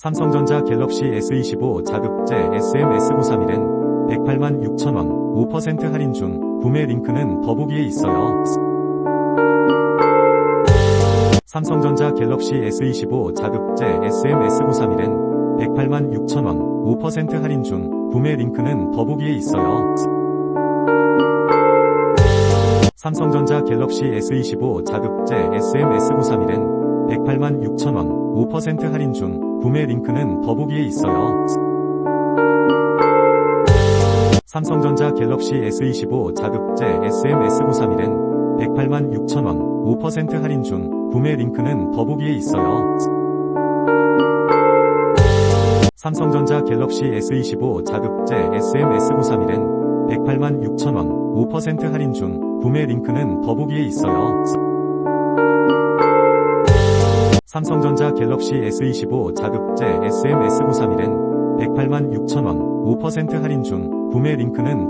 삼성전자 갤럭시 S25 자급제 SM-S931은 108만 6천원 5% 할인 중 구매 링크는 더보기에 있어요. 삼성전자 갤럭시 S25 자급제 SM-S931은 108만 6천원 5% 할인 중 구매 링크는 더보기에 있어요. 삼성전자 갤럭시 S25 자급제 SM-S931은 108만 6천원 5% 할인 중 구매 링크는 더보기에 있어요. 삼성전자 갤럭시 S25 자급제 SM-S931은 108만 6천원 5% 할인 중 구매 링크는 더보기에 있어요. 삼성전자 갤럭시 S25 자급제 SM-S931은 108만 6천원 5% 할인 중 구매 링크는 더보기에 있어요. 삼성전자 갤럭시 S25 자급제 SM-S931은 108만 6천원 5% 할인 중 구매 링크는